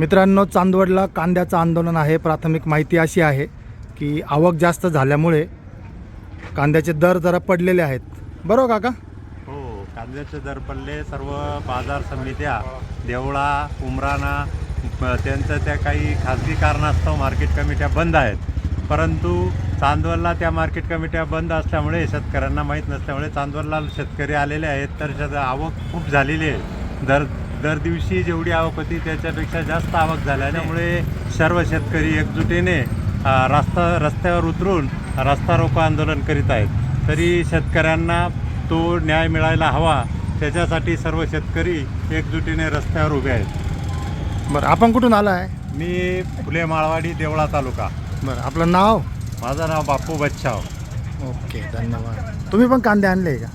मित्रांनो चांदवडला कांद्याचं आंदोलन आहे. प्राथमिक माहिती अशी आहे की आवक जास्त झाल्यामुळे कांद्याचे दर जरा पडलेले आहेत. बरोबर काका? हो कांद्याचे दर पडले. सर्व बाजार समित्या देवळा उमराणा त्यांचं त्या काही खाजगी कारणास्तव मार्केट कमिट्या बंद आहेत. परंतु चांदवडला त्या मार्केट कमिट्या बंद असल्यामुळे शेतकऱ्यांना माहीत नसल्यामुळे चांदवडला शेतकरी आलेले आहेत. तर शेत आवक खूप झालेली आहे. दर दर दिवशी जेवढी आवक होती त्याच्यापेक्षा जास्त आवक झाल्यामुळे सर्व शेतकरी एकजुटीने रस्ता रस्त्यावर उतरून रस्ता रोको आंदोलन करीत आहेत. तरी शेतकऱ्यांना तो न्याय मिळायला हवा त्याच्यासाठी सर्व शेतकरी एकजुटीने रस्त्यावर उभे आहेत. बरं आपण कुठून आला आहे मी फुले माळवाडी देवळा तालुका. बरं आपलं नाव? माझं नाव बापू बच्छाव ओके धन्यवाद. तुम्ही पण कांदे आणले का?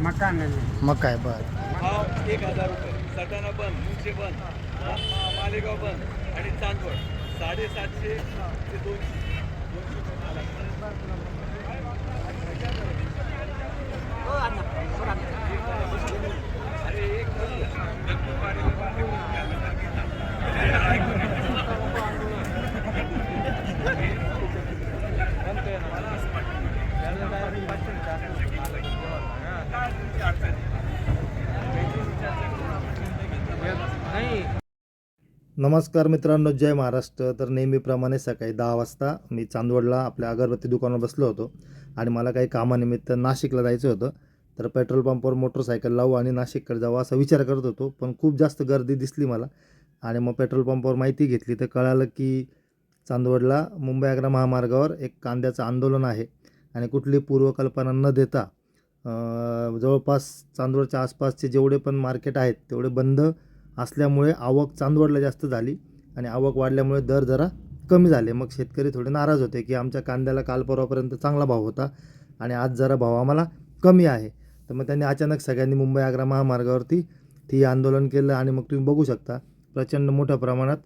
मकान नाही मग काय बरं. एक हजार रुपये. सटाणा बंद मुंगशे बंद मालेगाव बंद आणि चांदवड. साडेसातशे ते दोनशे. नाही नमस्कार मित्रांनो जय महाराष्ट्र. तर नेहमीप्रमाणे सकाळी दहा वाजता मी चांदवडला आपल्या अगरबत्ती दुकानावर बसलो होतो आणि मला काही कामानिमित्त नाशिकला जायचं होतं. तर पेट्रोल पंपवर मोटरसायकल लावू आणि नाशिककडे जावं असा विचार करत होतो पण खूप जास्त गर्दी दिसली मला. आणि मग पेट्रोल पंपावर माहिती घेतली तर कळालं की चांदवडला मुंबई आग्रा महामार्गावर एक कांद्याचं आंदोलन आहे आणि कुठली पूर्वकल्पना न देता जवळपास चांदवडच्या आसपासचे जेवढे पण मार्केट आहेत तेवढे बंद असल्यामुळे आवक चांदवडला जास्त झाली आणि आवक वाढल्यामुळे दर जरा कमी झाले. मग शेतकरी थोडे नाराज होते की आमच्या कांद्याला काल परवापर्यंत चांगला भाव होता आणि आज जरा भाव आम्हाला कमी आहे. तर मग त्यांनी अचानक सगळ्यांनी मुंबई आग्रा महामार्गावरती ती आंदोलन केलं आणि मग तुम्ही बघू शकता प्रचंड मोठ्या प्रमाणात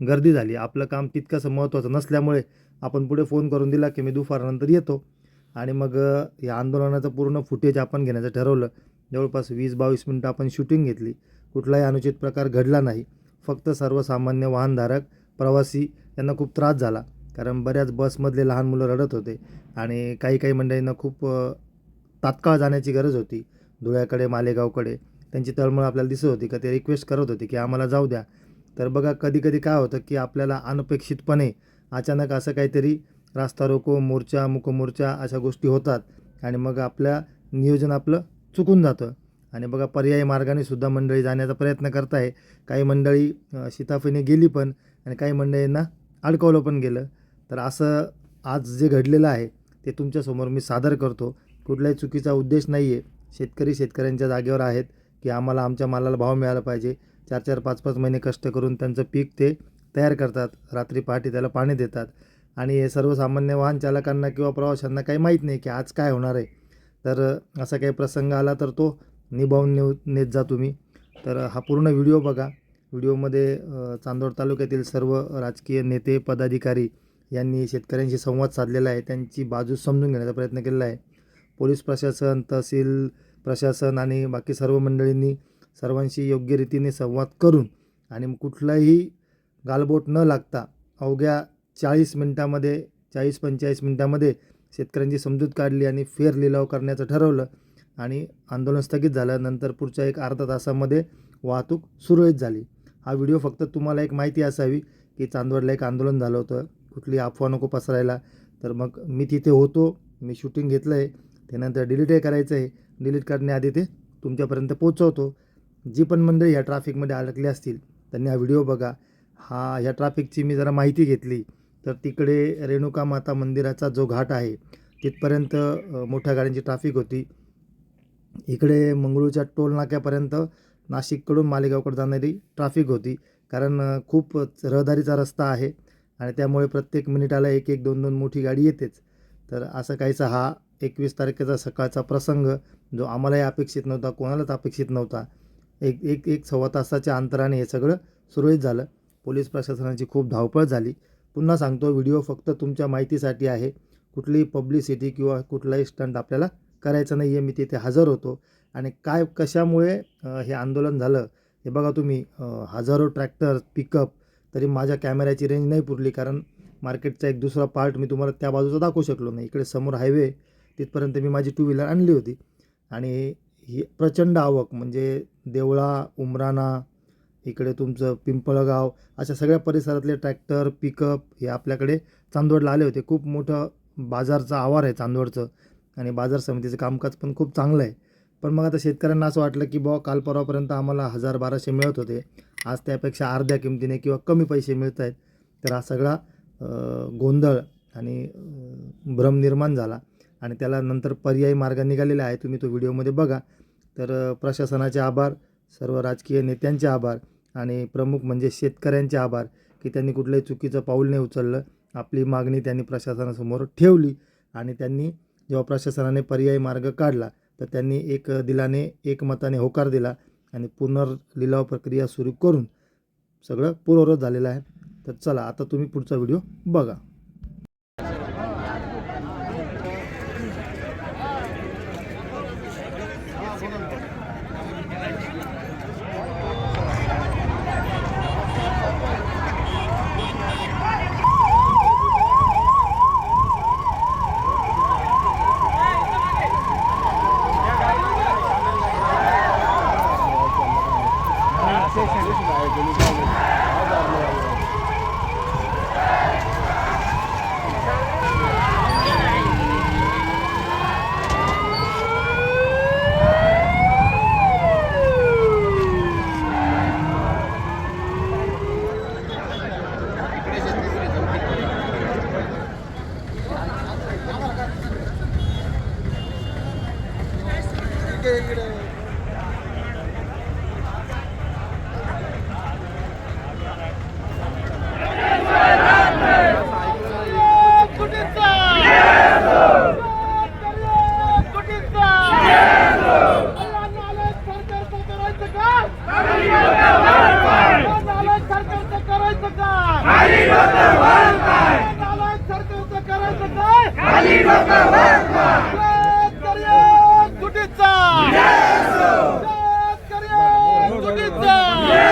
गर्दी झाली. आपलं काम तितकंसं महत्त्वाचं नसल्यामुळे आपण पुढे फोन करून दिला की मी दुपारनंतर येतो. आणि मग या आंदोलनाचं पूर्ण फुटेज आपण घेण्याचं ठरवलं. जवळपास वीस बावीस मिनटं आपण शूटिंग घेतली. कुठलाही अनुचित प्रकार घडला नाही. फक्त सर्वसामान्य वाहनधारक प्रवासी यांना खूप त्रास झाला. कारण बऱ्याच बसमधले लहान मुलं रडत होते आणि काही काही मंडळींना खूप तात्काळ जाण्याची गरज होती. धुळ्याकडे मालेगावकडे. त्यांची तळमळ आपल्याला दिसत होती का ते रिक्वेस्ट करत होते की आम्हाला जाऊ द्या. तर बघा कधी कधी काय होतं की आपल्याला अनपेक्षितपणे अचानक असं काहीतरी रास्ता रोको मोर्चा मुकमोर्चा अशा गोष्टी होतात आणि मग आपल्या नियोजन आपलं चुकून जातं. आणि बघा पर्यायी मार्गाने सुद्धा मंडळी जाण्याचा प्रयत्न करत आहे काही मंडळी शिताफीने गेली पण आणि काही मंडळींना अडकवलं पण गेलं. तर असं आज जे घडलेलं आहे ते तुमच्यासमोर मी सादर करतो. कुठल्याही चुकीचा उद्देश नाही आहे शेतकरी शेतकऱ्यांच्या जागेवर आहेत की आम्हाला आमच्या मालाला भाव मिळाला पाहिजे. चार चार पाच पाच महिने कष्ट करून त्यांचं पीक ते तयार करतात. रात्री पहाटे त्याला पाणी देतात. आणि हे सर्वसामान्य वाहन चालकांना किंवा प्रवाशांना काही माहीत नाही की आज काय होणार आहे. तर असा काही प्रसंग आला तर तो निभावून नेऊ नेत जा तुम्ही. तर हा पूर्ण व्हिडिओ बघा. व्हिडिओमध्ये चांदोड तालुक्यातील सर्व राजकीय नेते पदाधिकारी यांनी शेतकऱ्यांशी संवाद साधलेला आहे. त्यांची बाजू समजून घेण्याचा प्रयत्न केलेला आहे. पोलीस प्रशासन तहसील प्रशासन आणि बाकी सर्व मंडळींनी सर्वांशी योग्य रीतीने संवाद करून आणि मग कुठलाही गालबोट न लागता अवघ्या चाळीस मिनटामध्ये चाळीस पंचेचाळीस मिनटामध्ये शेतकऱ्यांची समजूत काढली आणि फेर लिलाव करण्याचं ठरवलं. आणि आंदोलन स्थगित झाल्यानंतर पुढच्या एक अर्धा तासामध्ये वाहतूक सुरळीत झाली. हा व्हिडिओ फक्त तुम्हाला एक माहिती असावी की चांदवडला एक आंदोलन झालं होतं. कुठली अफवा नको पसरायला. तर मग मी तिथे होतो. मी शूटिंग घेतलं आहे त्यानंतर डिलीटही करायचं आहे डिलीट करण्याआधी ते तुमच्यापर्यंत पोचवतो जी पण मंडळी या ट्रॅफिकमध्ये अडकली असतील त्यांनी हा व्हिडिओ बघा. हा ह्या ट्रॅफिकची मी जरा माहिती घेतली. तर तिकडे रेणुका माता मंदिराचा जो घाट आहे तिथपर्यंत मोठ्या गाड्यांची ट्रॅफिक होती. इकडे मंगळूरच्या टोल नाक्यापर्यंत नाशिककडून मालेगावकडे जाणारी ट्रॅफिक होती. कारण खूप रहदारीचा रस्ता आहे आणि त्यामुळे प्रत्येक मिनिटाला एक एक दोन दोन मोठी गाडी येतेच. तर असं काहीसा हा एकवीस तारखेचा सकाळचा प्रसंग जो आम्हालाही अपेक्षित नव्हता कोणालाच अपेक्षित नव्हता. एक एक एक सव्वा तासाच्या अंतराने हे सगळं सुरळीत झालं. पोलीस प्रशासनाची खूप धावपळ झाली. पुन्हा सांगतो व्हिडिओ फक्त तुमच्या माहितीसाठी आहे. कुठलीही पब्लिसिटी किंवा कुठलाही स्टंट आपल्याला करायचं नाही आहे मी तिथे हजर होतो. आणि काय कशामुळे हे आंदोलन झालं? हे बघा तुम्ही हजारो ट्रॅक्टर पिकअप तरी माझ्या कॅमेऱ्याची रेंज नाही पुरली कारण मार्केटचा एक दुसरा पार्ट मी तुम्हाला त्या बाजूचा दाखवू शकलो नाही. इकडे समोर हायवे तिथपर्यंत मी माझी टू व्हीलर आणली होती. आणि ही प्रचंड आवक म्हणजे देवळा उमराणा इकडे तुमचं पिंपळगाव अशा सगळ्या परिसरातले ट्रॅक्टर पिकअप हे आपल्याकडे चांदवडला आले होते. खूप मोठं बाजारचं आवार आहे चांदवडचं. आणि बाजार समितीचं कामकाज पण खूप चांगलं आहे. पण मग आता शेतकऱ्यांना असं वाटलं की बुवा काल परवापर्यंत आम्हाला हजार बाराशे मिळत होते. आज त्यापेक्षा अर्ध्या किमतीने किंवा कमी पैसे मिळत आहेत. तर हा सगळा गोंधळ आणि भ्रम निर्माण झाला. आणि त्याला नंतर पर्यायी मार्ग निघालेला आहे. तुम्ही तो व्हिडिओमध्ये बघा. तर प्रशासनाचे आभार सर्व राजकीय नेत्यांचे आभार आणि प्रमुख म्हणजे शेतकऱ्यांचे आभार की त्यांनी कुठलंही चुकीचं पाऊल नाही उचललं. आपली मागणी त्यांनी प्रशासनासमोर ठेवली आणि त्यांनी जेव्हा प्रशासनाने पर्यायी मार्ग काढला तर त्यांनी एक दिलाने एक मताने होकार दिला आणि पुनर्लिलाव प्रक्रिया सुरू करून सगळं पूर्ववत झालेलं आहे. तर चला आता तुम्ही पुढचा व्हिडिओ बघा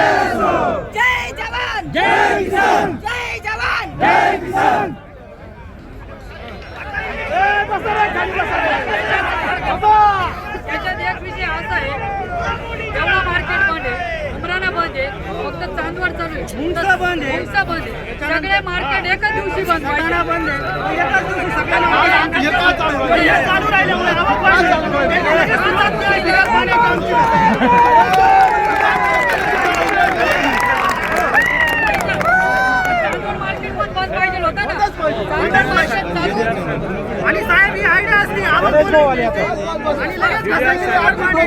जय जवान जय किसान जय जवान जय किसान याच्यात एक विषय असा आहे एवढा मार्केट बंद आहे उमराना बंद आहे फक्त चांदवड चालू आहे मुंगसा बंद आहे मुंगसा बंद आहे सगळे मार्केट एका दिवशी बंद पाहिजे बंद आहे एकाच दिवशी सगळ्यांना चालू राहिल्यामुळे आवक चांदवड मार्केट पण बंद पाहिजे होतं ना चांदवड मार्केट चालू आणि साहेब ही आयडिया असली आवाज आणि लगेच घासायची आठ मांडे.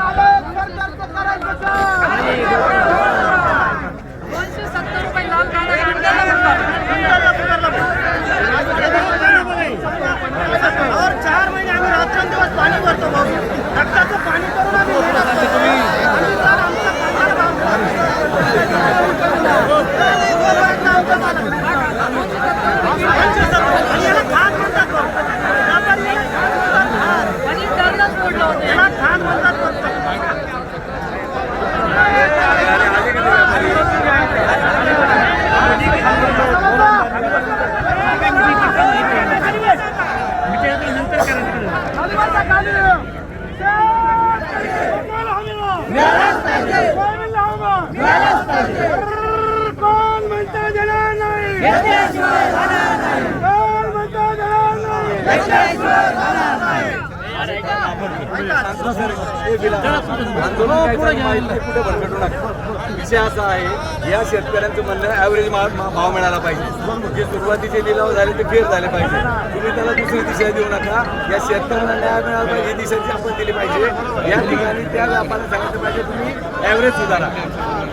देणार नाही विषय असा आहे या शेतकऱ्यांचं म्हणणं ॲव्हरेज भाव मिळाला पाहिजे जे सुरुवातीचे लिलाव झाले ते फेर झाले पाहिजे तुम्ही त्याला दुसरी दिशा देऊ नका या शेतकऱ्यांना न्याय मिळाला पाहिजे ही दिशा जी आपण दिली पाहिजे या ठिकाणी त्या व्यापाऱ्यांना सांगितलं पाहिजे तुम्ही ॲव्हरेज सुधारा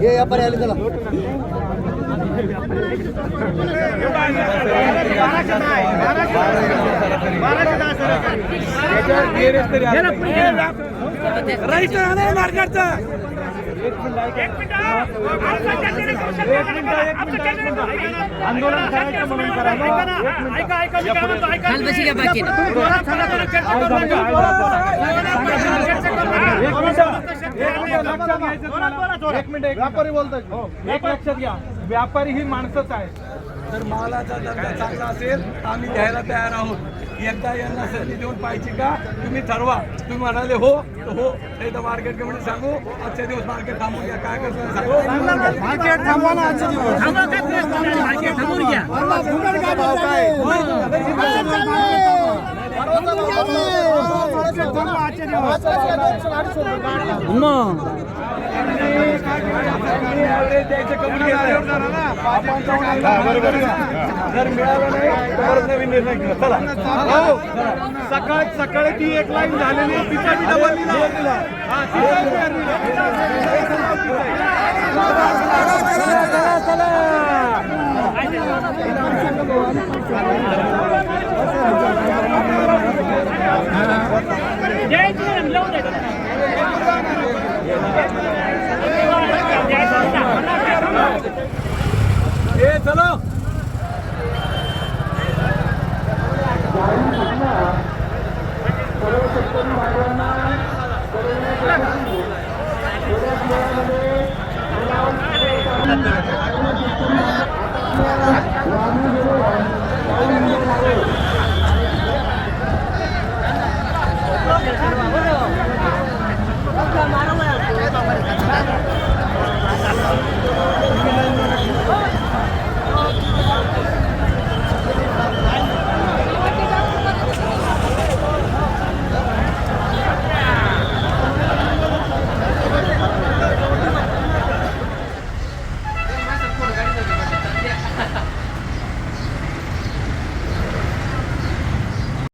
हे या पर्याय चला नाही. राईट आहे मार्केटचा आंदोलन करायचं म्हणून करा ऐका ऐका मी काय म्हणतो ऐका खाल बशी घ्या बाकी तुम्ही जोरात सांगा त्याला चर्चा करू नका. एक मिनिट व्यापारी बोलतोय एक लक्षात घ्या व्यापारी ही माणसंच आहे जर मालाचा दर्जा चांगला असेल तर आम्ही घ्यायला तयार आहोत. एकदा यांना संधी देऊन पाहिजे का? तुम्ही ठरवा. तुम्ही म्हणाले हो तर हो. नाही तर मार्केट कमिटी सांगू आजच्या दिवस मार्केट थांबू घ्या. काय करतो सांगू. मार्केट थांबवा ना आजचे दिवस. मार्केट थांबून घ्या. केलं जर मिळालं नाही तर नवीन निर्णय चला हो सकाळ सकाळी ती एक लाईन झालेली तिचा मी डबल लिहिला हा, तिचा लावून 别走了。